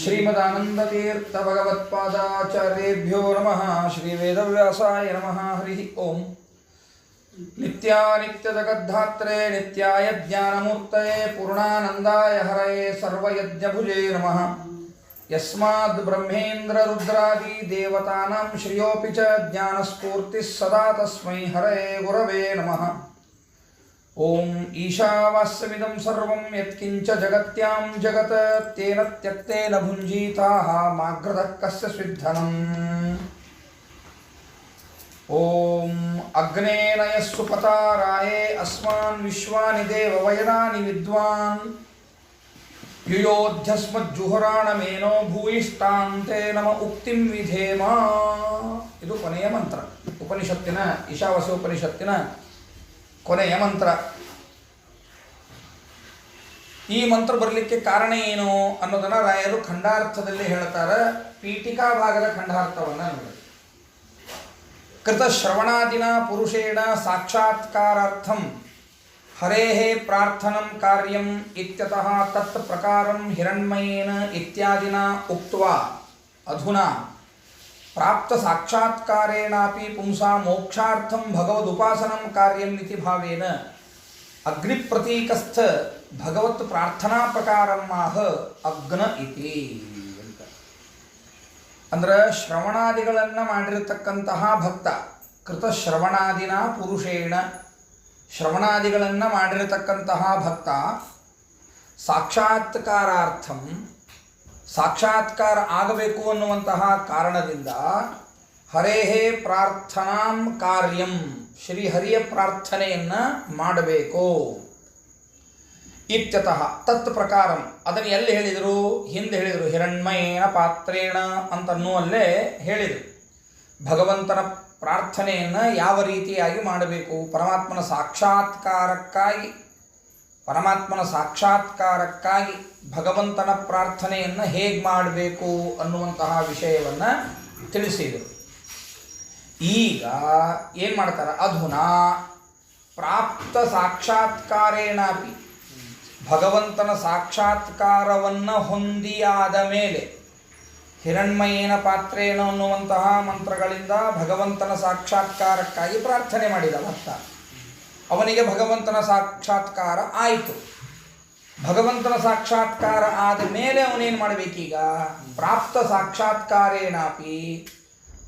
श्रीमदानन्दतीर्थभगवत्पादाचार्येभ्यो नमः श्रीवेदव्यासाय नमः हरिः ओम् नित्यानित्यजगद्धात्रे नित्याय ज्ञानमूर्तये पूर्णानन्दाय हरये सर्वयज्ञभुजे नमः यस्माद् ब्रह्मेन्द्ररुद्रादिदेवतानां श्रियोऽपि च ज्ञानस्फूर्तिः सदा तस्मै हरये गुरवे नमः ॐ ईशावास्यमिदं सर्वं यत्किञ्च जगत्यां जगत् तेन त्यक्तेन भुञ्जीताः माग्रतः कस्य स्विद्धनम् ॐ अग्ने नयस्सुपताराये अस्मान् विश्वानि देववयनानि विद्वान् ಯುಯೋಧ್ಯಸ್ಮಜ್ಜುಹುರಾಣಮೇನೋ ಭೂಯಿಷ್ಟಾಂತೆ ನಮ ಉಕ್ತಿಂ ವಿಧೇಮ ಇದು ಕೊನೆಯ ಮಂತ್ರ ಉಪನಿಷತ್ತಿನ ಈಶಾವಾಸ್ಯ ಉಪನಿಷತ್ತಿನ ಕೊನೆಯ ಮಂತ್ರ. ಈ ಮಂತ್ರ ಬರಲಿಕ್ಕೆ ಕಾರಣ ಏನು ಅನ್ನೋದನ್ನ ರಾಯರು ಖಂಡಾರ್ಥದಲ್ಲಿ ಹೇಳ್ತಾರೆ. ಪೀಠಿಕಾ ಭಾಗದ ಖಂಡಾರ್ಥವನ್ನು ನೋಡಿ. ಕೃತ ಶ್ರವಣಾದಿನ ಪುರುಷೇಣ ಸಾಕ್ಷಾತ್ಕಾರಾರ್ಥಂ ಹರೇಃ ಪ್ರಾರ್ಥನಂ ಕಾರ್ಯಂ ಇತ್ಯತಃ ತತ್ ಪ್ರಕಾರಂ ಹಿರಣ್ಮಯೇನ ಇತ್ಯಾದಿನ ಉಕ್ತ್ವಾ ಅಧುನಾ. ಪ್ರಾಪ್ತ ಸಾಕ್ಷಾತ್ಕಾರೇಣಾಪಿ ಪುಂಸಾ ಮೋಕ್ಷಾರ್ಥಂ ಭಗವದುಪಾಸನಂ ಕಾರ್ಯಂ ಇತಿ ಭಾವೇನ. ಅಗ್ನಿಪ್ರತೀಕಸ್ಥ ಭಗವತ್ ಪ್ರಾರ್ಥನಾ ಪ್ರಕಾರಂ ಆಹ ಅಗ್ನ ಇತಿ ಅಂತ. ಅಂದ್ರೆ ಶ್ರವಣಾದಿಗಳನ್ನು ಮಾಡಿರತಕ್ಕಂತಹ ಭಕ್ತ ಕೃತ ಶ್ರವಣಾದಿನ ಪುರುಷೇಣ, ಶ್ರವಣಾದಿಗಳನ್ನು ಮಾಡಿರತಕ್ಕಂತಹ ಭಕ್ತ, ಸಾಕ್ಷಾತ್ಕಾರಾರ್ಥಂ ಸಾಕ್ಷಾತ್ಕಾರ ಆಗಬೇಕು ಅನ್ನುವಂತಹ ಕಾರಣದಿಂದ ಹರೇಹೇ ಪ್ರಾರ್ಥನಾಂ ಕಾರ್ಯಂ ಶ್ರೀಹರಿಯ ಪ್ರಾರ್ಥನೆಯನ್ನು ಮಾಡಬೇಕು. ಇತ್ಯತಃ ತತ್ ಪ್ರಕಾರಂ. ಅದನ್ನು ಎಲ್ಲಿ ಹೇಳಿದರು? ಹಿಂದೆ ಹೇಳಿದರು. ಹಿರಣ್ಮಯೇನ ಪಾತ್ರೇಣ ಅಂತನ್ನುವಲ್ಲೇ ಹೇಳಿದರು. ಭಗವಂತನ ಪ್ರಾರ್ಥನೆಯನ್ನು ಯಾವ ರೀತಿಯಾಗಿ ಮಾಡಬೇಕು? ಪರಮಾತ್ಮನ ಸಾಕ್ಷಾತ್ಕಾರಕ್ಕಾಗಿ ಪರಮಾತ್ಮನ ಸಾಕ್ಷಾತ್ಕಾರಕ್ಕಾಗಿ. ಭಗವಂತನ ಪ್ರಾರ್ಥನೆಯನ್ನು ಹೇಗೆ ಮಾಡಬೇಕು ಅನ್ನುವಂತಹ ವಿಷಯವನ್ನು ತಿಳಿಸಿದರು. ಈಗ ಏನು ಮಾಡ್ತಾರೆ? ಅಧುನಾ ಪ್ರಾಪ್ತ ಸಾಕ್ಷಾತ್ಕಾರೇಣಾಪಿ ಭಗವಂತನ ಸಾಕ್ಷಾತ್ಕಾರವನ್ನು ಹೊಂದಿಯಾದ ಮೇಲೆ ಹಿರಣ್ಮಯೇನ ಪಾತ್ರೇನ ಅನ್ನುವಂತಹ ಮಂತ್ರಗಳಿಂದ ಭಗವಂತನ ಸಾಕ್ಷಾತ್ಕಾರಕ್ಕಾಗಿ ಪ್ರಾರ್ಥನೆ ಮಾಡಿದ ಭಕ್ತ. ಅವನಿಗೆ ಭಗವಂತನ ಸಾಕ್ಷಾತ್ಕಾರ ಆಯಿತು. ಭಗವಂತನ ಸಾಕ್ಷಾತ್ಕಾರ ಆದ ಮೇಲೆ ಅವನೇನು ಮಾಡಬೇಕೀಗ? ಪ್ರಾಪ್ತ ಸಾಕ್ಷಾತ್ಕಾರೇನಾಪಿ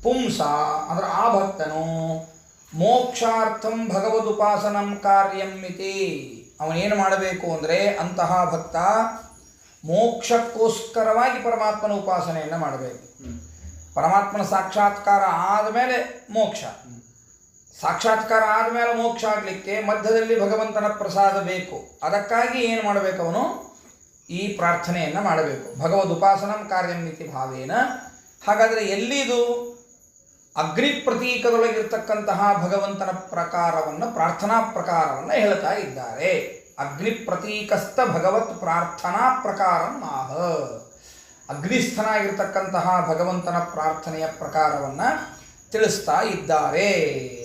ಪುಂಸ ಅಂದ್ರೆ ಆ ಭಕ್ತನು ಮೋಕ್ಷಾರ್ಥಂ ಭಗವದುಪಾಸನಂ ಕಾರ್ಯಂ ಇತಿ. ಅವನೇನು ಮಾಡಬೇಕು ಅಂದರೆ ಅಂತಹ ಭಕ್ತ ಮೋಕ್ಷಕ್ಕೋಸ್ಕರವಾಗಿ ಪರಮಾತ್ಮನ ಉಪಾಸನೆಯನ್ನು ಮಾಡಬೇಕು. ಪರಮಾತ್ಮನ ಸಾಕ್ಷಾತ್ಕಾರ ಆದಮೇಲೆ ಮೋಕ್ಷ. ಸಾಕ್ಷಾತ್ಕಾರ ಆದಮೇಲೆ ಮೋಕ್ಷ ಆಗಲಿಕ್ಕೆ ಮಧ್ಯದಲ್ಲಿ ಭಗವಂತನ ಪ್ರಸಾದ ಬೇಕು. ಅದಕ್ಕಾಗಿ ಏನು ಮಾಡಬೇಕು ಅವನು? ಈ ಪ್ರಾರ್ಥನೆಯನ್ನು ಮಾಡಬೇಕು. ಭಗವದ್ ಉಪಾಸನಂ ಕಾರ್ಯಂ ಇತಿ ಭಾವೇನ. ಹಾಗಾದರೆ ಎಲ್ಲಿದು? ಅಗ್ನಿ ಪ್ರತೀಕದೊಳಗಿರ್ತಕ್ಕಂತಹ ಭಗವಂತನ ಪ್ರಕಾರವನ್ನು, ಪ್ರಾರ್ಥನಾ ಪ್ರಕಾರವನ್ನು ಹೇಳ್ತಾ ಇದ್ದಾರೆ. ಅಗ್ನಿ ಪ್ರತೀಕಸ್ಥ ಭಗವತ್ ಪ್ರಾರ್ಥನಾ ಪ್ರಕಾರ ಆಹ ಅಗ್ನಿಸ್ಥನಾಗಿರ್ತಕ್ಕಂತಹ ಭಗವಂತನ ಪ್ರಾರ್ಥನೆಯ ಪ್ರಕಾರವನ್ನು ತಿಳಿಸ್ತಾ ಇದ್ದಾರೆ.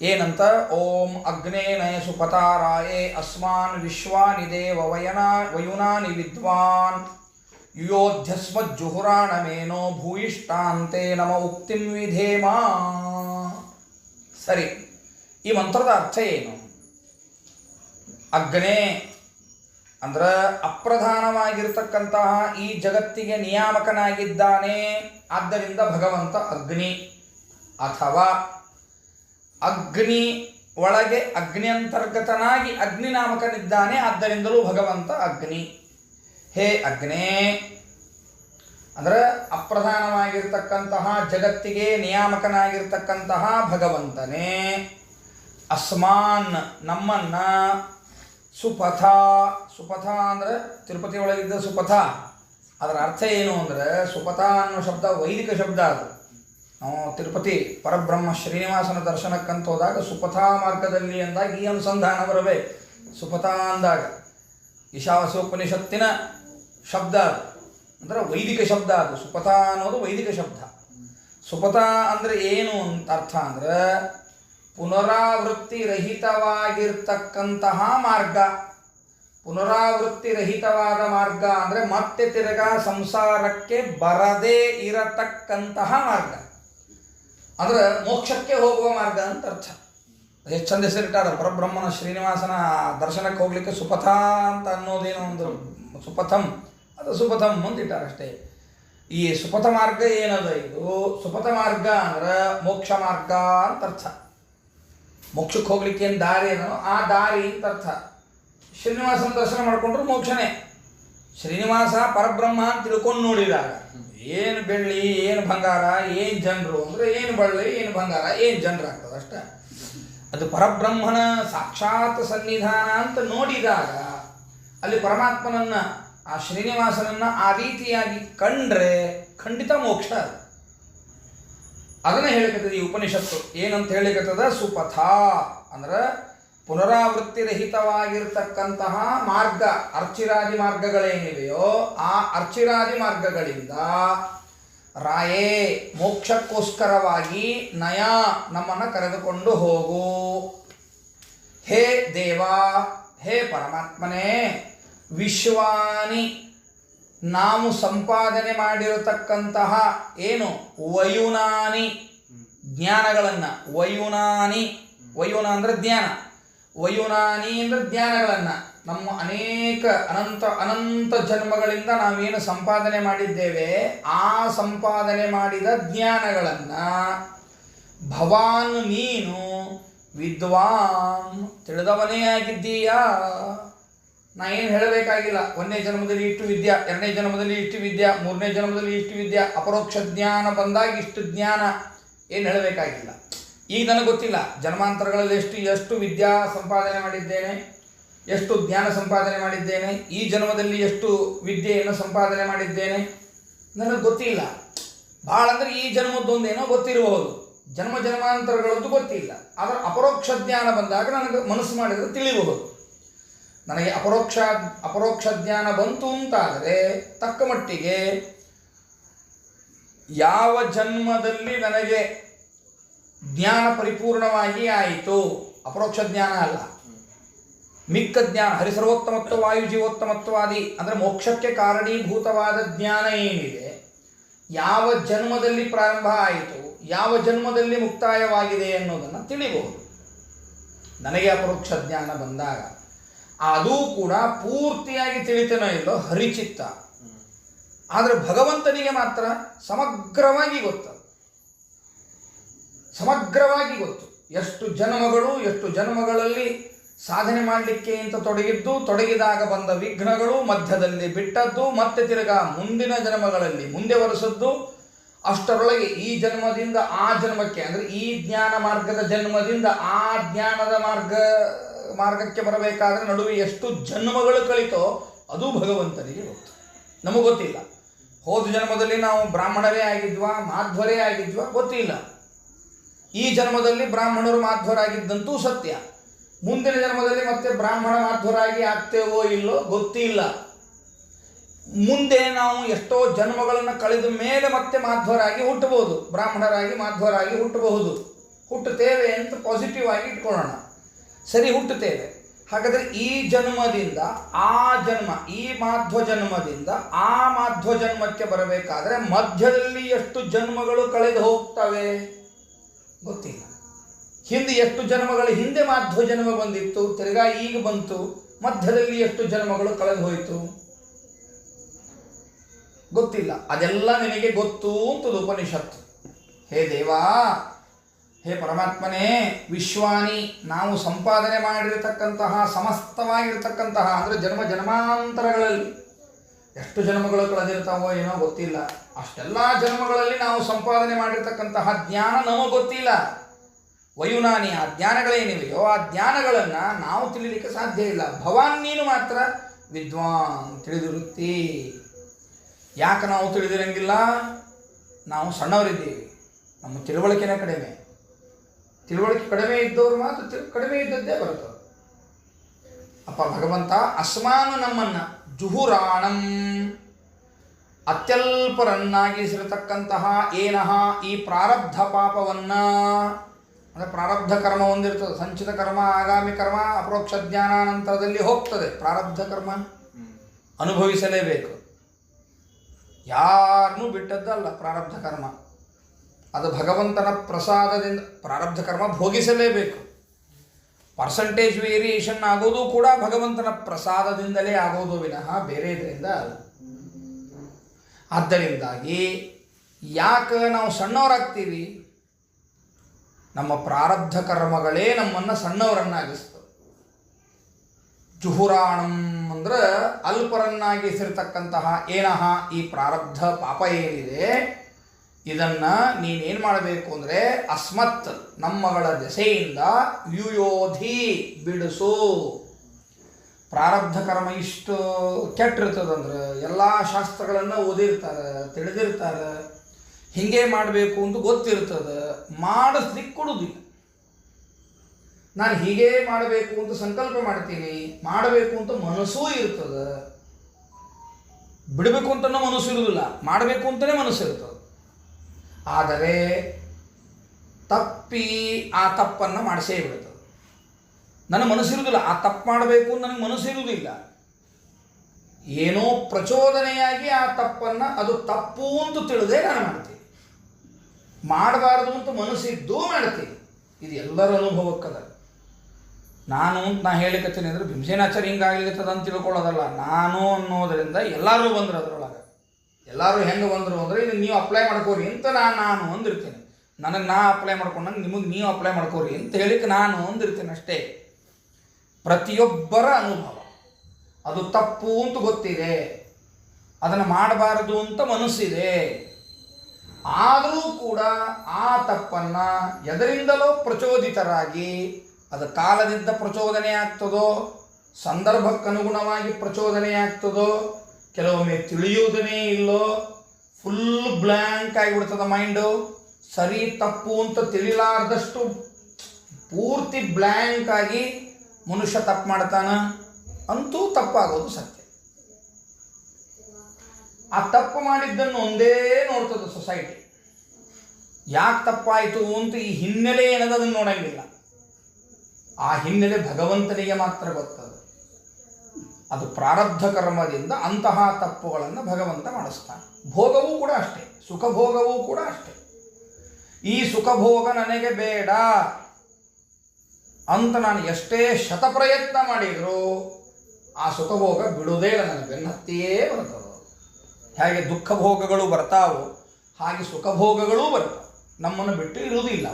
ಏನಂತ? ಓಂ ಅಗ್ನೇ ನಯಸು ಪತಾರಾಯೇ ಅಸ್ಮಾನ್ ವಿಶ್ವಾನಿ ದೇವ ವಯನ ವಯುನಾನಿ ವಿದ್ವಾನ್. ಯುಯೋಧ್ಯಸ್ಮಜ್ಜುಹುರಾಣಮೇನೋ ಭೂಯಿಷ್ಠಾಂತೆ ನಮ ಉಕ್ತಿಂ ವಿಧೇಮ. ಸರಿ, ಈ ಮಂತ್ರದ ಅರ್ಥ ಏನು? ಅಗ್ನೇ ಅಂದ್ರೆ ಅಪ್ರಧಾನವಾಗಿರ್ತಕ್ಕಂತಹ ಈ ಜಗತ್ತಿಗೆ ನಿಯಾಮಕನಾಗಿದ್ದಾನೆ, ಆದ್ದರಿಂದ ಭಗವಂತ ಅಗ್ನಿ ಅಥವಾ ಅಗ್ನಿ ಒಳಗೆ ಅಗ್ನ್ಯಂತರ್ಗತನಾಗಿ ಅಗ್ನಿ ನಾಮಕನಿದ್ದಾನೆ ಆದ್ದರಿಂದಲೂ ಭಗವಂತ ಅಗ್ನಿ. ಹೇ ಅಗ್ನೇ! ಅಂದ್ರೆ ಅಪ್ರಧಾನವಾಗಿರ್ತಕ್ಕಂತಹ, ಜಗತ್ತಿಗೆ ನಿಯಾಮಕನಾಗಿರ್ತಕ್ಕಂತಹ ಭಗವಂತನೇ, ಅಸ್ಮಾನ್ ನಮ್ಮನ್ನ ಸುಪಥ. ಸುಪಥ ಅಂದ್ರೆ ತಿರುಪತಿ ಒಳಗಿದ್ದ ಸುಪಥ. ಅದರ ಅರ್ಥ ಏನು ಅಂದರೆ ಸುಪಥ ಅನ್ನೋ ಶಬ್ದ ವೈದಿಕ ಶಬ್ದ ಅದು. ನಾವು ತಿರುಪತಿ ಪರಬ್ರಹ್ಮ ಶ್ರೀನಿವಾಸನ ದರ್ಶನಕ್ಕಂತ ಹೋದಾಗ ಸುಪಥಾ ಮಾರ್ಗದಲ್ಲಿ ಅಂದಾಗ ಈ ಅನುಸಂಧಾನ ಬರಬೇಕು ಸುಪಥಾ ಅಂದಾಗ ಈಶಾವಾಸ್ಯೋಪನಿಷತ್ತಿನ ಶಬ್ದ ಅದು ಅಂದರೆ ವೈದಿಕ ಶಬ್ದ ಅದು. ಸುಪಥ ಅನ್ನೋದು ವೈದಿಕ ಶಬ್ದ. ಸುಪಥ ಅಂದರೆ ಏನು ಅಂತ ಅರ್ಥ ಅಂದ್ರೆ ಪುನರಾವೃತ್ತಿ ರಹಿತವಾಗಿರ್ತಕ್ಕಂತಹ ಮಾರ್ಗ. ಪುನರಾವೃತ್ತಿ ರಹಿತವಾದ ಮಾರ್ಗ ಅಂದರೆ ಮತ್ತೆ ತಿರ್ಗಾ ಸಂಸಾರಕ್ಕೆ ಬರದೇ ಇರತಕ್ಕಂತಹ ಮಾರ್ಗ. ಅಂದ್ರೆ ಮೋಕ್ಷಕ್ಕೆ ಹೋಗುವ ಮಾರ್ಗ ಅಂತ ಅರ್ಥ. ಎಷ್ಟು ಚಂದ ಹೆಸರಿಟ್ಟಾರ ಪರಬ್ರಹ್ಮನ ಶ್ರೀನಿವಾಸನ ದರ್ಶನಕ್ಕೆ ಹೋಗ್ಲಿಕ್ಕೆ ಸುಪಥ ಅಂತ ಅನ್ನೋದೇನು ಒಂದು ಸುಪಥಂ. ಅದು ಸುಪಥಂ ಅಷ್ಟೇ. ಈ ಸುಪಥ ಮಾರ್ಗ ಏನದ ಇದು? ಸುಪಥ ಮಾರ್ಗ ಅಂದ್ರೆ ಮೋಕ್ಷ ಮಾರ್ಗ ಅಂತ ಅರ್ಥ. ಮೋಕ್ಷಕ್ಕೆ ಹೋಗ್ಲಿಕ್ಕೆ ಏನು ದಾರಿ ಏನೋ ಆ ದಾರಿ ಅಂತ ಅರ್ಥ. ಶ್ರೀನಿವಾಸನ ದರ್ಶನ ಮಾಡಿಕೊಂಡ್ರು ಮೋಕ್ಷನೇ. ಶ್ರೀನಿವಾಸ ಪರಬ್ರಹ್ಮ ಅಂತ ತಿಳ್ಕೊಂಡು ನೋಡಿದಾಗ ಏನು ಬೆಳ್ಳಿ, ಏನು ಬಂಗಾರ, ಏನು ಜನರು ಅಂದ್ರೆ ಏನು ಬಳ್ಳಿ, ಏನು ಬಂಗಾರ, ಏನು ಜನರು ಆಗ್ತದೆ ಅಷ್ಟೇ. ಅದು ಪರಬ್ರಹ್ಮನ ಸಾಕ್ಷಾತ್ ಸನ್ನಿಧಾನ ಅಂತ ನೋಡಿದಾಗ ಅಲ್ಲಿ ಪರಮಾತ್ಮನನ್ನ, ಆ ಶ್ರೀನಿವಾಸನನ್ನ ಆ ರೀತಿಯಾಗಿ ಕಂಡ್ರೆ ಖಂಡಿತ ಮೋಕ್ಷ ಅದು. ಅದನ್ನ ಹೇಳಿಕತ್ತದ ಈ ಉಪನಿಷತ್ತು. ಏನಂತ ಹೇಳಿಕತ್ತದ? ಸುಪಥ ಅಂದ್ರೆ ಪುನರಾವೃತ್ತಿ ರಹಿತವಾಗಿರ್ತಕ್ಕಂತಹ ಮಾರ್ಗ, ಅರ್ಚಿರಾದಿ ಮಾರ್ಗಗಳೇನಿವೆಯೋ, ಆ ಅರ್ಚಿರಾದಿ ಮಾರ್ಗಗಳಿಂದ ರಾಯೇ ಮೋಕ್ಷಕ್ಕೋಸ್ಕರವಾಗಿ ನಯ ನಮ್ಮನ್ನು ಕರೆದುಕೊಂಡು ಹೋಗು. ಹೇ ದೇವ, ಹೇ ಪರಮಾತ್ಮನೇ, ವಿಶ್ವಾನಿ, ನಾವು ಸಂಪಾದನೆ ಮಾಡಿರತಕ್ಕಂತಹ ಏನು? ವಯುನಾನಿ, ಜ್ಞಾನಗಳನ್ನು, ವಯುನಾನಿ, ವಯುನ ಅಂದರೆ ಜ್ಞಾನ. ವಯುನಾನಿ ಜ್ಞಾನಗಳನ್ನು ನಮ್ಮ ಅನೇಕ ಅನಂತ ಅನಂತ ಜನ್ಮಗಳಿಂದ ನಾವೇನು ಸಂಪಾದನೆ ಮಾಡಿದ್ದೇವೆ, ಆ ಸಂಪಾದನೆ ಮಾಡಿದ ಜ್ಞಾನಗಳನ್ನು ಭವಾನ್ ನೀನು ವಿದ್ವಾನ್. ತಿಳಿದವನೇ ಆಗಿದ್ದೀಯಾ? ನಾ ಏನು ಹೇಳಬೇಕಾಗಿಲ್ಲ. ಒಂದನೇ ಜನ್ಮದಲ್ಲಿ ಇಷ್ಟು ವಿದ್ಯಾ, ಎರಡನೇ ಜನ್ಮದಲ್ಲಿ ಇಷ್ಟು ವಿದ್ಯಾ, ಮೂರನೇ ಜನ್ಮದಲ್ಲಿ ಇಷ್ಟು ವಿದ್ಯಾ, ಅಪರೋಕ್ಷ ಜ್ಞಾನ ಬಂದಾಗ ಇಷ್ಟು ಜ್ಞಾನ. ಏನು ಹೇಳಬೇಕಾಗಿಲ್ಲ. ಈಗ ನನಗೆ ಗೊತ್ತಿಲ್ಲ. ಜನ್ಮಾಂತರಗಳಲ್ಲಿ ಎಷ್ಟು ಎಷ್ಟು ವಿದ್ಯಾ ಸಂಪಾದನೆ ಮಾಡಿದ್ದೇನೆ, ಎಷ್ಟು ಜ್ಞಾನ ಸಂಪಾದನೆ ಮಾಡಿದ್ದೇನೆ, ಈ ಜನ್ಮದಲ್ಲಿ ಎಷ್ಟು ವಿದ್ಯೆಯನ್ನು ಸಂಪಾದನೆ ಮಾಡಿದ್ದೇನೆ, ನನಗೆ ಗೊತ್ತಿಲ್ಲ. ಭಾಳ ಅಂದರೆ ಈ ಜನ್ಮದ್ದೊಂದೇನೋ ಗೊತ್ತಿರಬಹುದು. ಜನ್ಮ ಜನ್ಮಾಂತರಗಳದ್ದು ಗೊತ್ತಿಲ್ಲ. ಆದರೆ ಅಪರೋಕ್ಷ ಜ್ಞಾನ ಬಂದಾಗ ನನಗೆ ಮನಸ್ಸು ಮಾಡಿದರೆ ತಿಳಿಯಬಹುದು ನನಗೆ ಅಪರೋಕ್ಷ ಅಪರೋಕ್ಷ ಜ್ಞಾನ ಬಂತು ಅಂತಾದರೆ ತಕ್ಕ ಮಟ್ಟಿಗೆ ಯಾವ ಜನ್ಮದಲ್ಲಿ ನನಗೆ ಜ್ಞಾನ ಪರಿಪೂರ್ಣವಾಗಿ ಆಯಿತು. ಅಪರೋಕ್ಷ ಜ್ಞಾನ ಅಲ್ಲ. ಮಿಕ್ಕ ಜ್ಞಾನ, ಹರಿಸರ್ವೋತ್ತಮತ್ವ ವಾಯು ಜೀವೋತ್ತಮತ್ವಾದಿ ಅಂದರೆ ಮೋಕ್ಷಕ್ಕೆ ಕಾರಣೀಭೂತವಾದ ಜ್ಞಾನ ಏನಿದೆ, ಯಾವ ಜನ್ಮದಲ್ಲಿ ಪ್ರಾರಂಭ ಆಯಿತು, ಯಾವ ಜನ್ಮದಲ್ಲಿ ಮುಕ್ತಾಯವಾಗಿದೆ ಅನ್ನೋದನ್ನು ತಿಳಿಬಹುದು. ನನಗೆ ಅಪರೋಕ್ಷ ಜ್ಞಾನ ಬಂದಾಗ ಅದು ಕೂಡ ಪೂರ್ತಿಯಾಗಿ ತಿಳಿತನೋ ಇಲ್ಲೋ ಹರಿಚಿತ್ತ. ಆದರೆ ಭಗವಂತನಿಗೆ ಮಾತ್ರ ಸಮಗ್ರವಾಗಿ ಗೊತ್ತು. ಸಮಗ್ರವಾಗಿ ಗೊತ್ತು. ಎಷ್ಟು ಜನ್ಮಗಳು ಎಷ್ಟು ಜನ್ಮಗಳಲ್ಲಿ ಸಾಧನೆ ಮಾಡಲಿಕ್ಕೆ ಅಂತ ತೊಡಗಿದ್ದು, ತೊಡಗಿದಾಗ ಬಂದ ವಿಘ್ನಗಳು ಮಧ್ಯದಲ್ಲಿ ಬಿಟ್ಟದ್ದು, ಮತ್ತೆ ತಿರುಗಾ ಮುಂದಿನ ಜನ್ಮಗಳಲ್ಲಿ ಮುಂದೆ ಒರೆಸದ್ದು, ಅಷ್ಟರೊಳಗೆ ಈ ಜನ್ಮದಿಂದ ಆ ಜನ್ಮಕ್ಕೆ, ಅಂದರೆ ಈ ಜ್ಞಾನ ಮಾರ್ಗದ ಜನ್ಮದಿಂದ ಆ ಜ್ಞಾನದ ಮಾರ್ಗ, ಮಾರ್ಗಕ್ಕೆ ಬರಬೇಕಾದ್ರೆ ನಡುವೆ ಎಷ್ಟು ಜನ್ಮಗಳು ಕಳಿತೋ ಅದು ಭಗವಂತನಿಗೆ ಗೊತ್ತು. ನಮಗೆ ಗೊತ್ತಿಲ್ಲ. ಹೋದ ಜನ್ಮದಲ್ಲಿ ನಾವು ಬ್ರಾಹ್ಮಣರೇ ಆಗಿದ್ವಾ, ಮಾಧ್ವರೇ ಆಗಿದ್ವಾ, ಗೊತ್ತಿಲ್ಲ. ಈ ಜನ್ಮದಲ್ಲಿ ಬ್ರಾಹ್ಮಣರು ಮಾಧ್ವರಾಗಿದ್ದಂತೂ ಸತ್ಯ. ಮುಂದಿನ ಜನ್ಮದಲ್ಲಿ ಮತ್ತೆ ಬ್ರಾಹ್ಮಣ ಮಾಧ್ವರಾಗಿ ಆಗ್ತೇವೋ ಇಲ್ಲೋ ಗೊತ್ತಿಲ್ಲ. ಮುಂದೆ ನಾವು ಎಷ್ಟೋ ಜನ್ಮಗಳನ್ನು ಕಳೆದ ಮೇಲೆ ಮತ್ತೆ ಮಾಧ್ವರಾಗಿ ಹುಟ್ಟಬಹುದು. ಬ್ರಾಹ್ಮಣರಾಗಿ ಮಾಧ್ವರಾಗಿ ಹುಟ್ಟಬಹುದು. ಹುಟ್ಟುತ್ತೇವೆ ಅಂತ ಪಾಸಿಟಿವ್ ಆಗಿ ಇಟ್ಕೊಳ್ಳೋಣ. ಸರಿ, ಹುಟ್ಟುತ್ತೇವೆ. ಹಾಗಾದರೆ ಈ ಜನ್ಮದಿಂದ, ಆ ಜನ್ಮ, ಈ ಮಾಧ್ವ ಜನ್ಮದಿಂದ, ಆ ಮಾಧ್ವ ಜನ್ಮಕ್ಕೆ ಬರಬೇಕಾದ್ರೆ ಮಧ್ಯದಲ್ಲಿ ಎಷ್ಟು ಜನ್ಮಗಳು ಕಳೆದು ಹೋಗ್ತವೆ? ಗೊತ್ತಿಲ್ಲ. ಹಿಂದೆ ಎಷ್ಟು ಜನ್ಮಗಳು, ಹಿಂದೆ ಮಾಧ್ವ ಜನ್ಮ ಬಂದಿತ್ತು, ತಿರ್ಗಾ ಈಗ ಬಂತು, ಮಧ್ಯದಲ್ಲಿ ಎಷ್ಟು ಜನ್ಮಗಳು ಕಳೆದು ಹೋಯಿತು? ಗೊತ್ತಿಲ್ಲ. ಅದೆಲ್ಲ ನಿನಗೆ ಗೊತ್ತು ಅಂತದು ಉಪನಿಷತ್ತು. ಹೇ ದೇವಾ, ಹೇ ಪರಮಾತ್ಮನೇ, ವಿಶ್ವಾನಿ, ನಾವು ಸಂಪಾದನೆ ಮಾಡಿರತಕ್ಕಂತಹ, ಸಮಸ್ತವಾಗಿರ್ತಕ್ಕಂತಹ, ಅಂದರೆ ಜನ್ಮ ಜನ್ಮಾಂತರಗಳಲ್ಲಿ ಎಷ್ಟು ಜನ್ಮಗಳು ಕಳೆದಿರ್ತಾವೋ ಏನೋ ಗೊತ್ತಿಲ್ಲ. ಅಷ್ಟೆಲ್ಲ ಜನ್ಮಗಳಲ್ಲಿ ನಾವು ಸಂಪಾದನೆ ಮಾಡಿರ್ತಕ್ಕಂತಹ ಜ್ಞಾನ ನಮಗೆ ಗೊತ್ತಿಲ್ಲ. ವಯುನಾನಿ ಆ ಜ್ಞಾನಗಳೇನಿವೆಯೋ ಆ ಜ್ಞಾನಗಳನ್ನು ನಾವು ತಿಳಿಲಿಕ್ಕೆ ಸಾಧ್ಯ ಇಲ್ಲ. ಭವಾನ್ ನೀನು ಮಾತ್ರ ವಿದ್ವಾನ್ ತಿಳಿದಿರುತ್ತಿ. ಯಾಕೆ ನಾವು ತಿಳಿದಿರಂಗಿಲ್ಲ? ನಾವು ಸಣ್ಣವರಿದ್ದೀವಿ. ನಮ್ಮ ತಿಳುವಳಿಕೆನೇ ಕಡಿಮೆ. ತಿಳುವಳಿಕೆ ಕಡಿಮೆ ಇದ್ದವ್ರು ಮಾತ್ರ ಕಡಿಮೆ ಇದ್ದದ್ದೇ ಬರುತ್ತೆ ಅಪ್ಪ ಭಗವಂತ, ಅಸ್ಮಾನ ನಮ್ಮನ್ನ ಜುಹುರಾಣಂ. ಅತ್ಯಲ್ಪರನ್ನಾಗಿಸಿರತಕ್ಕಂತಹ ಏನಹ ಈ ಪ್ರಾರಬ್ಧ ಪಾಪವನ್ನ, ಅಂದರೆ ಪ್ರಾರಬ್ಧ ಕರ್ಮ ಒಂದಿರ್ತದೆ, ಸಂಚಿತ ಕರ್ಮ, ಆಗಾಮಿ ಕರ್ಮ, ಅಪರೋಕ್ಷ ಜ್ಞಾನಾನಂತರದಲ್ಲಿ ಹೋಗ್ತದೆ. ಪ್ರಾರಬ್ಧ ಕರ್ಮ ಅನುಭವಿಸಲೇಬೇಕು. ಯಾರನ್ನೂ ಬಿಟ್ಟದ್ದಲ್ಲ ಪ್ರಾರಬ್ಧ ಕರ್ಮ. ಅದು ಭಗವಂತನ ಪ್ರಸಾದದಿಂದ ಪ್ರಾರಬ್ಧ ಕರ್ಮ ಭೋಗಿಸಲೇಬೇಕು. ಪರ್ಸಂಟೇಜ್ ವೇರಿಯೇಷನ್ ಆಗೋದು ಕೂಡ ಭಗವಂತನ ಪ್ರಸಾದದಿಂದಲೇ ಆಗೋದು ವಿನಃ ಬೇರೆ ಇದರಿಂದ ಅಲ್ಲ. ಆದ್ದರಿಂದಾಗಿ ಯಾಕೆ ನಾವು ಸಣ್ಣವರಾಗ್ತೀವಿ? ನಮ್ಮ ಪ್ರಾರಬ್ಧ ಕರ್ಮಗಳೇ ನಮ್ಮನ್ನು ಸಣ್ಣವರನ್ನಾಗಿಸ್ತವೆ. ಜುಹುರಾಣಂ ಅಂದ್ರೆ ಅಲ್ಪರನ್ನಾಗಿಸಿರ್ತಕ್ಕಂತಹ ಏನಹ ಈ ಪ್ರಾರಬ್ಧ ಪಾಪ ಏನಿದೆ? ಇದನ್ನ ನೀನೇನು ಮಾಡಬೇಕು ಅಂದರೆ ಅಸ್ಮತ್ ನಮ್ಮಗಳ ದೆಸೆಯಿಂದ ಯುಯೋಧಿ ಬಿಡಿಸು. ಪ್ರಾರಬ್ಧ ಕರ್ಮ ಇಷ್ಟು ಕೆಟ್ಟಿರ್ತದಂದ್ರೆ ಎಲ್ಲ ಶಾಸ್ತ್ರಗಳನ್ನು ಓದಿರ್ತಾರೆ, ತಿಳಿದಿರ್ತಾರೆ. ಹಿಂಗೆ ಮಾಡಬೇಕು ಅಂತ ಗೊತ್ತಿರ್ತದೆ. ಮಾಡಿಸ್ಲಿಕ್ಕೆ ಕೊಡುವುದಿಲ್ಲ. ನಾನು ಹೀಗೆ ಮಾಡಬೇಕು ಅಂತ ಸಂಕಲ್ಪ ಮಾಡ್ತೀನಿ, ಮಾಡಬೇಕು ಅಂತ ಮನಸ್ಸೂ ಇರ್ತದೆ. ಬಿಡಬೇಕು ಅಂತ ಮನಸ್ಸು ಇರುವುದಿಲ್ಲ, ಮಾಡಬೇಕು ಅಂತಲೇ ಮನಸ್ಸು ಇರ್ತದೆ. ಆದರೆ ತಪ್ಪಿ ಆ ತಪ್ಪನ್ನು ಮಾಡಿಸೇ ಬಿಡ್ತದೆ ನನ್ನ ಮನಸ್ಸಿರುವುದಿಲ್ಲ ಆ ತಪ್ಪು ಮಾಡಬೇಕು ನನಗೆ ಮನಸ್ಸಿರುವುದಿಲ್ಲ ಏನೋ ಪ್ರಚೋದನೆಯಾಗಿ ಆ ತಪ್ಪನ್ನು ಅದು ತಪ್ಪು ಅಂತ ತಿಳಿದೇ ನಾನು ಮಾಡ್ತೀನಿ. ಮಾಡಬಾರ್ದು ಅಂತ ಮನಸ್ಸಿದ್ದು ಮಾಡ್ತೀನಿ. ಇದು ಎಲ್ಲರ ಅನುಭವಕ್ಕದ ನಾನು ಅಂತ ನಾ ಹೇಳಿಕತ್ತೀನಿ ಅಂದ್ರೆ ಭೀಮಸೇನಾಚಾರ್ಯ ಹಿಂಗಾಗ್ಲಿಕ್ಕದ ಅಂತ ತಿಳ್ಕೊಳ್ಳೋದಲ್ಲ. ನಾನು ಅನ್ನೋದರಿಂದ ಎಲ್ಲರೂ ಬಂದ್ರು ಅದರೊಳಗೆ. ಎಲ್ಲರೂ ಹೆಂಗೆ ಬಂದರು ಅಂದರೆ ಇದು ನೀವು ಅಪ್ಲೈ ಮಾಡ್ಕೋರಿ ಅಂತ ನಾನು ನಾನು ಅಂದಿರ್ತೀನಿ. ನನಗೆ ನಾ ಅಪ್ಲೈ ಮಾಡ್ಕೊಂಡಂಗೆ ನಿಮಗೆ ನೀವು ಅಪ್ಲೈ ಮಾಡ್ಕೋರಿ ಅಂತ ಹೇಳಿಕ್ಕೆ ನಾನು ಅಂದಿರ್ತೀನಿ ಅಷ್ಟೇ. ಪ್ರತಿಯೊಬ್ಬರ ಅನುಭವ. ಅದು ತಪ್ಪು ಅಂತ ಗೊತ್ತಿದೆ. ಅದನ್ನು ಮಾಡಬಾರದು ಅಂತ ಮನಸ್ಸಿದೆ. ಆದರೂ ಕೂಡ ಆ ತಪ್ಪನ್ನು ಎದರಿಂದಲೋ ಪ್ರಚೋದಿತರಾಗಿ, ಅದು ಕಾಲದಿಂದ ಪ್ರಚೋದನೆ ಆಗ್ತದೋ, ಸಂದರ್ಭಕ್ಕನುಗುಣವಾಗಿ ಪ್ರಚೋದನೆ ಆಗ್ತದೋ ಕೆಲವೊಮ್ಮೆ ತಿಳಿಯುವುದನೇ ಇಲ್ಲೋ ಫುಲ್ ಬ್ಲ್ಯಾಂಕ್ ಆಗಿಬಿಡ್ತದ ಮೈಂಡು ಸರಿ, ತಪ್ಪು ಅಂತ ತಿಳಿಲಾರ್ದಷ್ಟು ಪೂರ್ತಿ ಬ್ಲ್ಯಾಂಕ್ ಆಗಿ ಮನುಷ್ಯ ತಪ್ಪು ಮಾಡ್ತಾನ, ಅಂತೂ ತಪ್ಪಾಗೋದು ಸತ್ಯ. ಆ ತಪ್ಪು ಮಾಡಿದ್ದನ್ನು ಒಂದೇ ನೋಡ್ತದೆ ಸೊಸೈಟಿ ಯಾಕೆ ತಪ್ಪಾಯಿತು ಅಂತ ಈ ಹಿನ್ನೆಲೆ ಏನದ ಅದನ್ನು ನೋಡಂಗಿಲ್ಲ. ಆ ಹಿನ್ನೆಲೆ ಭಗವಂತನಿಗೆ ಮಾತ್ರ ಗೊತ್ತದ. ಅದು ಪ್ರಾರಬ್ಧ ಕರ್ಮದಿಂದ ಅಂತಹ ತಪ್ಪುಗಳನ್ನು ಭಗವಂತ ಮಾಡಿಸ್ತಾನೆ. ಭೋಗವೂ ಕೂಡ ಅಷ್ಟೇ, ಸುಖಭೋಗವೂ ಕೂಡ ಅಷ್ಟೇ. ಈ ಸುಖಭೋಗ ನನಗೆ ಬೇಡ ಅಂತ ನಾನು ಎಷ್ಟೇ ಶತಪ್ರಯತ್ನ ಮಾಡಿದರೂ ಆ ಸುಖಭೋಗ ಬಿಡುವುದೇ ಇಲ್ಲ ನನಗೆ ಬೆನ್ನತ್ತಿಯೇ ಬರ್ತದೆ ಹೇಗೆ ದುಃಖ ಭೋಗಗಳು ಬರ್ತಾವೋ ಹಾಗೆ ಸುಖಭೋಗಗಳೂ ಬರ್ತವೆ ನಮ್ಮನ್ನು ಬಿಟ್ಟು ಇರುವುದಿಲ್ಲ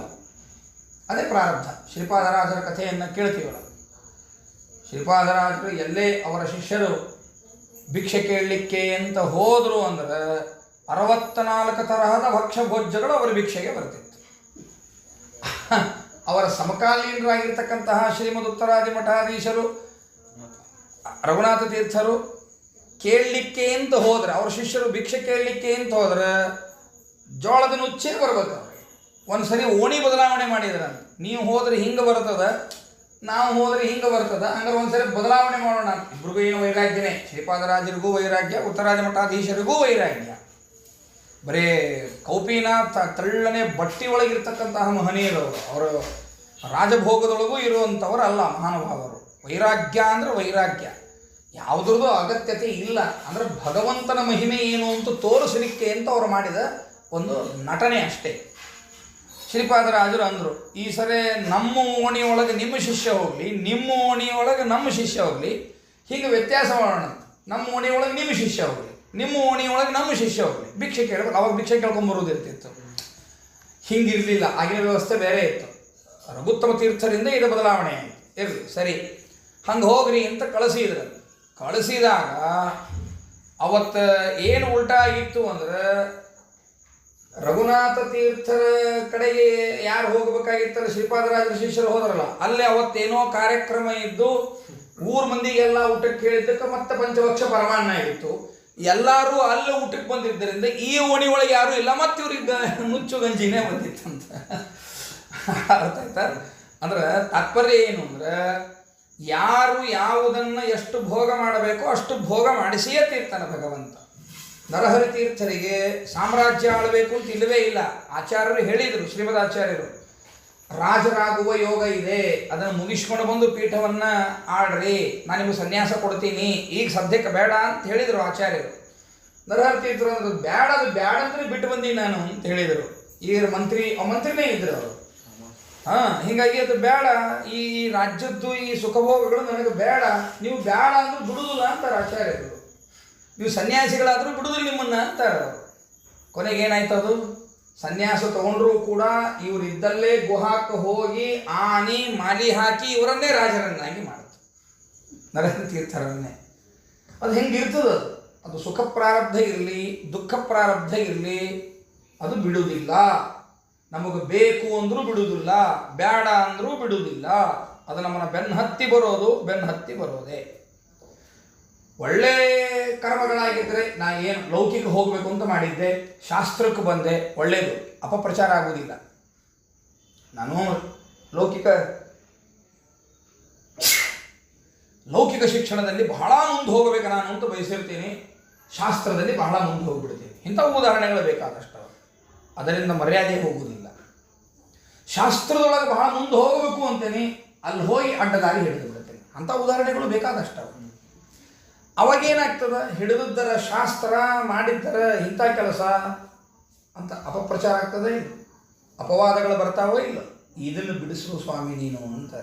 ಅದೇ ಪ್ರಾರಬ್ಧ. ಶ್ರೀಪಾದರಾಜರ ಕಥೆಯನ್ನು ಕೇಳ್ತೀವಲ್ಲ. ಶ್ರೀಪಾದರಾಜರು ಎಲ್ಲೇ ಅವರ ಶಿಷ್ಯರು ಭಿಕ್ಷೆ ಕೇಳಲಿಕ್ಕೆ ಅಂತ ಹೋದರು ಅಂದರೆ ಅರವತ್ತನಾಲ್ಕು ತರಹದ ಭಕ್ಷ್ಯ ಭೋಜ್ಯಗಳು ಅವರ ಭಿಕ್ಷೆಗೆ ಬರ್ತಿತ್ತು. ಅವರ ಸಮಕಾಲೀನರಾಗಿರ್ತಕ್ಕಂತಹ ಶ್ರೀಮದ್ ಉತ್ತರಾದಿ ಮಠಾಧೀಶರು, ರಘುನಾಥ ತೀರ್ಥರು ಕೇಳಲಿಕ್ಕೆ ಅಂತ ಹೋದರೆ, ಅವ್ರ ಶಿಷ್ಯರು ಭಿಕ್ಷೆ ಕೇಳಲಿಕ್ಕೆ ಅಂತ ಹೋದ್ರೆ ಜೋಳದ ನುಚ್ಚೇ ಬರ್ಬೇಕು ಅವ್ರಿಗೆ. ಒಂದು ಸರಿ ಓಣಿ ಬದಲಾವಣೆ ಮಾಡಿದ್ರಂತ ನೀವು ಹೋದ್ರೆ ಹಿಂಗೆ ಬರ್ತದ? ನಾವು ಹೋದ್ರೆ ಹಿಂಗೆ ಬರ್ತದ? ಹಂಗಾರೆ ಒಂದ್ಸರಿ ಬದಲಾವಣೆ ಮಾಡೋಣ. ಇಬ್ರಿಗೂ ಏನು ವೈರಾಗ್ಯನೇ? ಶ್ರೀಪಾದರಾಜರಿಗೂ ವೈರಾಗ್ಯ, ಉತ್ತರಾಜ ಮಠಾಧೀಶರಿಗೂ ವೈರಾಗ್ಯ. ಬರೇ ಕೌಪಿನ ತ- ತಳ್ಳನೆ ಬಟ್ಟಿ ಒಳಗಿರ್ತಕ್ಕಂತಹ ಮಹನೀಯರು ಅವರು. ರಾಜಭೋಗದೊಳಗೂ ಇರುವಂಥವ್ರು ಅಲ್ಲ, ಮಹಾನುಭಾವರು. ವೈರಾಗ್ಯ ಅಂದ್ರೆ ವೈರಾಗ್ಯ. ಯಾವುದ್ರದ್ದು ಅಗತ್ಯತೆ ಇಲ್ಲ. ಅಂದ್ರೆ ಭಗವಂತನ ಮಹಿಮೆ ಏನು ಅಂತ ತೋರಿಸಲಿಕ್ಕೆ ಅಂತ ಅವರು ಮಾಡಿದ ಒಂದು ನಟನೆ ಅಷ್ಟೇ. ಶ್ರೀಪಾದರಾಜರು ಅಂದರು, ಈ ಸರಿ ನಮ್ಮ ಓಣಿಯೊಳಗೆ ನಿಮ್ಮ ಶಿಷ್ಯ ಹೋಗಲಿ, ನಿಮ್ಮ ಓಣಿಯೊಳಗೆ ನಮ್ಮ ಶಿಷ್ಯ ಹೋಗಲಿ, ಹೀಗೆ ವ್ಯತ್ಯಾಸ ಮಾಡೋಣ. ನಮ್ಮ ಓಣಿಯೊಳಗೆ ನಿಮ್ಮ ಶಿಷ್ಯ ಹೋಗಲಿ, ನಿಮ್ಮ ಓಣಿಯೊಳಗೆ ನಮ್ಮ ಶಿಷ್ಯ ಹೋಗಲಿ. ಭಿಕ್ಷೆ ಕೇಳಬೇಕು ಅವಾಗ ಭಿಕ್ಷೆ ಕೇಳ್ಕೊಂಬರೋದಿರ್ತಿತ್ತು ಹಿಂಗಿರಲಿಲ್ಲ, ಆಗಿನ ವ್ಯವಸ್ಥೆ ಬೇರೆ ಇತ್ತು. ರಘುತ್ತಮ ತೀರ್ಥರಿಂದ ಇದು ಬದಲಾವಣೆ ಇರಲಿ, ಸರಿ, ಹಂಗೆ ಹೋಗ್ರಿ ಅಂತ ಕಳಿಸಿದ್ರು. ಕಳಿಸಿದಾಗ ಅವತ್ತು ಏನು ಉಲ್ಟಾ ಆಗಿತ್ತು ಅಂದ್ರೆ ರಘುನಾಥ ತೀರ್ಥರ ಕಡೆಗೆ ಯಾರು ಹೋಗಬೇಕಾಗಿತ್ತಲ್ಲ ಶ್ರೀಪಾದರಾಜರ ಶಿಷ್ಯರು ಹೋದ್ರಲ್ಲ, ಅಲ್ಲೇ ಅವತ್ತೇನೋ ಕಾರ್ಯಕ್ರಮ ಇದ್ದು ಊರ್ ಮಂದಿಗೆಲ್ಲ ಊಟಕ್ಕೆ ಕೇಳಿದ್ದಕ್ಕೆ ಮತ್ತೆ ಪಂಚವಕ್ಷ ಪರಮಾಣ್ಣ ಆಗಿತ್ತು. ಎಲ್ಲರೂ ಅಲ್ಲೇ ಊಟಕ್ಕೆ ಬಂದಿದ್ದರಿಂದ ಈ ಓಣಿ ಒಳಗೆ ಯಾರೂ ಇಲ್ಲ, ಮತ್ತೆ ಇವ್ರಿಗೆ ಮುಚ್ಚು ಗಂಜಿನೇ ಬಂದಿತ್ತಂತ. ಅರ್ಥ ಆಯ್ತಾ? ಅಂದ್ರೆ ತಾತ್ಪರ್ಯ ಏನು ಅಂದ್ರೆ ಯಾರು ಯಾವುದನ್ನು ಎಷ್ಟು ಭೋಗ ಮಾಡಬೇಕೋ ಅಷ್ಟು ಭೋಗ ಮಾಡಿಸಿಯೇ ತೀರ್ತಾನೆ ಭಗವಂತ. ನರಹರಿ ತೀರ್ಥರಿಗೆ ಸಾಮ್ರಾಜ್ಯ ಆಳಬೇಕು ಅಂತ ಇಲ್ಲವೇ ಇಲ್ಲ. ಆಚಾರ್ಯರು ಹೇಳಿದರು, ಶ್ರೀಮದ್ ಆಚಾರ್ಯರು, ರಾಜರಾಗುವ ಯೋಗ ಇದೆ, ಅದನ್ನು ಮುಗಿಸ್ಕೊಂಡು ಬಂದು ಪೀಠವನ್ನು ಆಡ್ರಿ, ನಾನು ನಿಮಗೆ ಸನ್ಯಾಸ ಕೊಡ್ತೀನಿ, ಈಗ ಸದ್ಯಕ್ಕೆ ಬೇಡ ಅಂತ ಹೇಳಿದರು ಆಚಾರ್ಯರು. ನರಹರಿ ತೀರ್ಥರು ಅಂದ್ರೆ ಬೇಡ ಅದು ಬೇಡ ಅಂದ್ರೆ ಬಿಟ್ಟು ಬಂದೀನಿ ನಾನು ಅಂತ ಹೇಳಿದರು. ಈಗ ಮಂತ್ರಿ ಆ ಮಂತ್ರಿನೇ ಇದ್ರು ಅವರು. ಹಾ, ಹಿಂಗಾಗಿ ಅದು ಬೇಡ ಈ ರಾಜ್ಯದ್ದು ಈ ಸುಖಭೋಗಗಳು ನನಗೆ ಬೇಡ ನೀವು ಬೇಡ ಅಂದ್ರೆ ಬಿಡುದಿಲ್ಲ ಅಂತಾರೆ ಆಚಾರ್ಯರು. ನೀವು ಸನ್ಯಾಸಿಗಳಾದರೂ ಬಿಡುದು ನಿಮ್ಮನ್ನು ಅಂತಾರೆ ಹೇಳೋರು ಕೊನೆಗೆ ಏನಾಯ್ತು ಅದು? ಸನ್ಯಾಸ ತಗೊಂಡ್ರೂ ಕೂಡ ಇವರಿದ್ದಲ್ಲೇ ಗುಹಾಕ್ಕೆ ಹೋಗಿ ಆನಿ, ಮಾಲಿ ಹಾಕಿ ಇವರನ್ನೇ ರಾಜರನ್ನಾಗಿ ಮಾಡುತ್ತೆ. ನರೇಂದ್ರ ತೀರ್ಥರನ್ನೇ. ಅದು ಹೆಂಗಿರ್ತದ ಅದು ಸುಖ ಪ್ರಾರಬ್ಧ ಇರಲಿ, ದುಃಖ ಪ್ರಾರಬ್ಧ ಇರಲಿ, ಅದು ಬಿಡುವುದಿಲ್ಲ. ನಮಗೆ ಬೇಕು ಅಂದರೂ ಬಿಡುವುದಿಲ್ಲ ಬೇಡ ಅಂದರೂ ಬಿಡುವುದಿಲ್ಲ. ಅದು ನಮ್ಮನ್ನು ಬೆನ್ನು ಹತ್ತಿ ಬರೋದು ಬೆನ್ನು ಹತ್ತಿ ಬರೋದೇ. ಒಳ್ಳೆ ಕರ್ಮಗಳಾಗಿದ್ದರೆ ನಾ ಏನು ಲೌಕಿಕ ಹೋಗಬೇಕು ಅಂತ ಮಾಡಿದ್ದೆ, ಶಾಸ್ತ್ರಕ್ಕೆ ಬಂದೆ ಒಳ್ಳೆಯದು ಅಪಪ್ರಚಾರ ಆಗುವುದಿಲ್ಲ. ನಾನು ಲೌಕಿಕ ಲೌಕಿಕ ಶಿಕ್ಷಣದಲ್ಲಿ ಬಹಳ ಮುಂದೆ ಹೋಗಬೇಕು ನಾನು ಅಂತ ಬಯಸಿರ್ತೀನಿ. ಶಾಸ್ತ್ರದಲ್ಲಿ ಬಹಳ ಮುಂದೆ ಹೋಗ್ಬಿಡ್ತೀನಿ. ಇಂಥ ಉದಾಹರಣೆಗಳು ಬೇಕಾದಷ್ಟು. ಅದರಿಂದ ಮರ್ಯಾದೆ ಹೋಗುವುದಿಲ್ಲ. ಶಾಸ್ತ್ರದೊಳಗೆ ಬಹಳ ಮುಂದೆ ಹೋಗಬೇಕು ಅಂತೇನೆ, ಅಲ್ಲಿ ಹೋಗಿ ಅಡ್ಡದಾರಿ ಹಿಡಿದು ಬಿಡ್ತೇನೆ. ಅಂಥ ಉದಾಹರಣೆಗಳು ಬೇಕಾದಷ್ಟು. ಅವಾಗೇನಾಗ್ತದ? ಹಿಡಿದದ್ದರ ಶಾಸ್ತ್ರ ಮಾಡಿದ್ದರ ಇಂಥ ಕೆಲಸ ಅಂತ ಅಪಪ್ರಚಾರ ಆಗ್ತದೆ ಇಲ್ಲ? ಅಪವಾದಗಳು ಬರ್ತಾವೋ ಇಲ್ಲ? ಇದನ್ನು ಬಿಡಿಸು ಸ್ವಾಮಿ ನೀನು ಅಂತ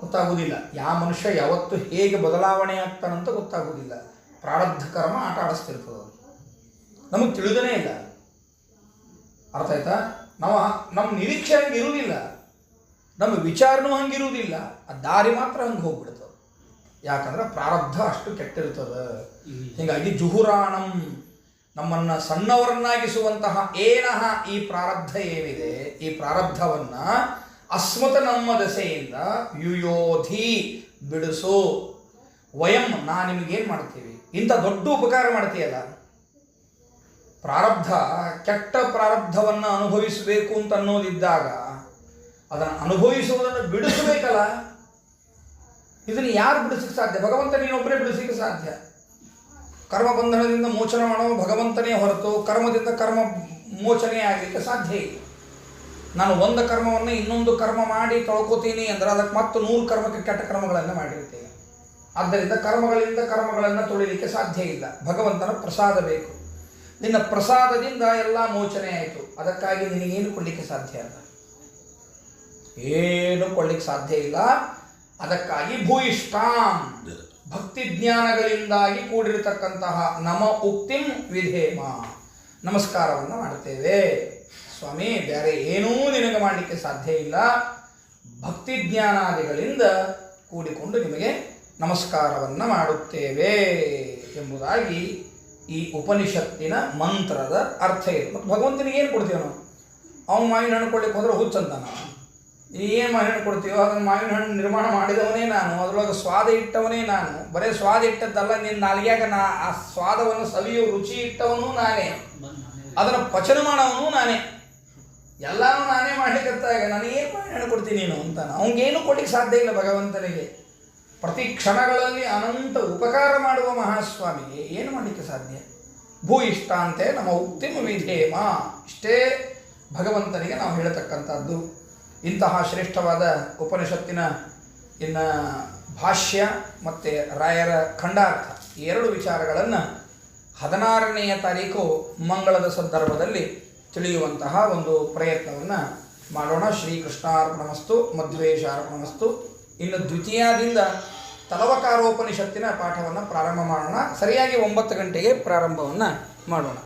ಗೊತ್ತಾಗುವುದಿಲ್ಲ ಯಾವ ಮನುಷ್ಯ ಯಾವತ್ತು ಹೇಗೆ ಬದಲಾವಣೆ ಆಗ್ತಾನಂತ ಗೊತ್ತಾಗುವುದಿಲ್ಲ ಪ್ರಾರಬ್ಧ ಕರ್ಮ ಆಟ ಆಡಿಸ್ತಿರ್ತದೆ ನಮಗೆ ತಿಳಿದನೇ ಇಲ್ಲ. ಅರ್ಥ ಆಯ್ತಾ? ನಾವು ನಮ್ಮ ನಿರೀಕ್ಷೆ ಹಂಗೆ ಇರುವುದಿಲ್ಲ ನಮ್ಮ ವಿಚಾರನೂ ಹಂಗಿರುವುದಿಲ್ಲ ಆ ದಾರಿ ಮಾತ್ರ ಹಂಗೆ ಹೋಗ್ಬಿಡ್ತದೆ. ಯಾಕಂದ್ರೆ ಪ್ರಾರಬ್ಧ ಅಷ್ಟು ಕೆಟ್ಟಿರ್ತದೆ ಹೀಗಾಗಿ ಜುಹುರಾಣಂ ನಮ್ಮನ್ನ ಸಣ್ಣವರನ್ನಾಗಿಸುವಂತಹ ಏನಹ ಈ ಪ್ರಾರಬ್ಧ ಏನಿದೆ ಈ ಪ್ರಾರಬ್ಧವನ್ನು ಅಸ್ಮತ ನಮ್ಮ ದಸೆಯಿಂದ ಯುಯೋಧಿ ಬಿಡಿಸು. ವಯಂ ನಾ ನಿಮಗೇನು ಮಾಡ್ತೀವಿ? ಇಂಥ ದೊಡ್ಡ ಉಪಕಾರ ಮಾಡ್ತೀಯಲ್ಲ. ಪ್ರಾರಬ್ಧ ಕೆಟ್ಟ ಪ್ರಾರಬ್ಧವನ್ನು ಅನುಭವಿಸಬೇಕು ಅಂತ ಅನ್ನೋದಿದ್ದಾಗ ಅದನ್ನು ಅನುಭವಿಸುವುದನ್ನು ಬಿಡಿಸಬೇಕಲ್ಲ. ಇದನ್ನು ಯಾರು ಬಿಡಿಸಕ್ಕೆ ಸಾಧ್ಯ? ಭಗವಂತ ನೀನೊಬ್ಬರೇ ಬಿಡಿಸಲಿಕ್ಕೆ ಸಾಧ್ಯ? ಕರ್ಮ ಬಂಧನದಿಂದ ಮೋಚನ ಮಾಡೋ ಭಗವಂತನೇ ಹೊರತು ಕರ್ಮದಿಂದ ಕರ್ಮ ಮೋಚನೆ ಆಗಲಿಕ್ಕೆ ಸಾಧ್ಯ ಇಲ್ಲ. ನಾನು ಒಂದು ಕರ್ಮವನ್ನು ಇನ್ನೊಂದು ಕರ್ಮ ಮಾಡಿ ತೊಳ್ಕೊತೀನಿ ಅಂದ್ರೆ ಅದಕ್ಕೆ ಮತ್ತು ನೂರು ಕರ್ಮಕ್ಕೆ ಕೆಟ್ಟ ಕರ್ಮಗಳನ್ನು ಮಾಡಿರ್ತೇನೆ. ಆದ್ದರಿಂದ ಕರ್ಮಗಳಿಂದ ಕರ್ಮಗಳನ್ನು ತೊಳಿಲಿಕ್ಕೆ ಸಾಧ್ಯ ಇಲ್ಲ. ಭಗವಂತನ ಪ್ರಸಾದ ಬೇಕು. ನಿನ್ನ ಪ್ರಸಾದದಿಂದ ಎಲ್ಲ ಮೋಚನೆ ಆಯಿತು. ಅದಕ್ಕಾಗಿ ನಿನಗೇನು ಕೊಡಲಿಕ್ಕೆ ಸಾಧ್ಯ ಅಲ್ಲ ಏನು ಕೊಡ್ಲಿಕ್ಕೆ ಸಾಧ್ಯ ಇಲ್ಲ? ಅದಕ್ಕಾಗಿ ಭೂಯಿಷ್ಠಾಂ. ಭಕ್ತಿ ಜ್ಞಾನಗಳಿಂದಾಗಿ ಕೂಡಿರತಕ್ಕಂತಹ ನಮ ಉಕ್ತಿಂ ವಿಧೇಮ. ನಮಸ್ಕಾರವನ್ನು ಮಾಡ್ತೇವೆ ಸ್ವಾಮಿ ಬೇರೆ ಏನೂ ನಿನಗೆ ಮಾಡಲಿಕ್ಕೆ ಸಾಧ್ಯ ಇಲ್ಲ. ಭಕ್ತಿ ಜ್ಞಾನಾದಿಗಳಿಂದ ಕೂಡಿಕೊಂಡು ನಿಮಗೆ ನಮಸ್ಕಾರವನ್ನು ಮಾಡುತ್ತೇವೆ ಎಂಬುದಾಗಿ ಈ ಉಪನಿಷತ್ತಿನ ಮಂತ್ರದ ಅರ್ಥ ಇದೆ. ಮತ್ತು ಭಗವಂತನಿಗೆ ಏನು ಕೊಡ್ತೀವಿ ನಾವು ಅವನು ಮಾವಿನ ಹಣ್ಣು ಹೋದರೆ ಹುಚ್ಚಂತ ಹುಚ್ಚಂತಾನ ಏನು ಮಾವಿನ ಕೊಡ್ತೀವೋ ಅದನ್ನು ಮಾವಿನ ಹಣ್ಣು ನಿರ್ಮಾಣ ಮಾಡಿದವನೇ ನಾನು, ಅದರೊಳಗೆ ಸ್ವಾದ ಇಟ್ಟವನೇ ನಾನು, ಬರೇ ಸ್ವಾದ ಇಟ್ಟದ್ದಲ್ಲ ನಿನ್ನ ನಾಲ್ಗ್ಯಾಗ ನಾ ಆ ಸ್ವಾದವನ್ನು ಸವಿಯೋ ರುಚಿ ಇಟ್ಟವನು ನಾನೇ ಅದನ್ನು ಪಚನ ಮಾಡವನು ನಾನೇ. ಎಲ್ಲಾನು ನಾನೇ ಮಾಡ್ಲಿಕ್ಕತ್ತಾಗ ನನಗೇನು ಮಾವಿನ ಹಣ್ಣು ಕೊಡ್ತೀನಿ ನೀನು ಅಂತಾನೆ ಅವನಿಗೇನು ಕೊಡ್ಲಿಕ್ಕೆ ಸಾಧ್ಯ ಇಲ್ಲ ಭಗವಂತನಿಗೆ. ಪ್ರತಿ ಕ್ಷಣಗಳಲ್ಲಿ ಅನಂತ ಉಪಕಾರ ಮಾಡುವ ಮಹಾಸ್ವಾಮಿಗೆ ಏನು ಮಾಡಲಿಕ್ಕೆ ಸಾಧ್ಯ? ಭೂ ಇಷ್ಟ ಅಂತೆ ನಮ್ಮ ಉಕ್ತಿಮ ವಿಧೇಮ ಇಷ್ಟೇ ಭಗವಂತನಿಗೆ ನಾವು ಹೇಳತಕ್ಕಂಥದ್ದು. ಇಂತಹ ಶ್ರೇಷ್ಠವಾದ ಉಪನಿಷತ್ತಿನ ಇನ್ನು ಭಾಷ್ಯ ಮತ್ತು ರಾಯರ ಖಂಡಾರ್ಥ ಎರಡು ವಿಚಾರಗಳನ್ನು ಹದಿನಾರನೆಯ ತಾರೀಕು ಮಂಗಳದ ಸಂದರ್ಭದಲ್ಲಿ ತಿಳಿಯುವಂತಹ ಒಂದು ಪ್ರಯತ್ನವನ್ನು ಮಾಡೋಣ. ಶ್ರೀಕೃಷ್ಣಾರ್ಪಣಮಸ್ತು, ಮಧ್ವೇಶಾರ್ಪಣಮಸ್ತು. ಇನ್ನು ದ್ವಿತೀಯದಿಂದ ತಲವಕಾರೋಪನಿಷತ್ತಿನ ಪಾಠವನ್ನು ಪ್ರಾರಂಭ ಮಾಡೋಣ. ಸರಿಯಾಗಿ ಒಂಬತ್ತು ಗಂಟೆಗೆ ಪ್ರಾರಂಭವನ್ನು ಮಾಡೋಣ.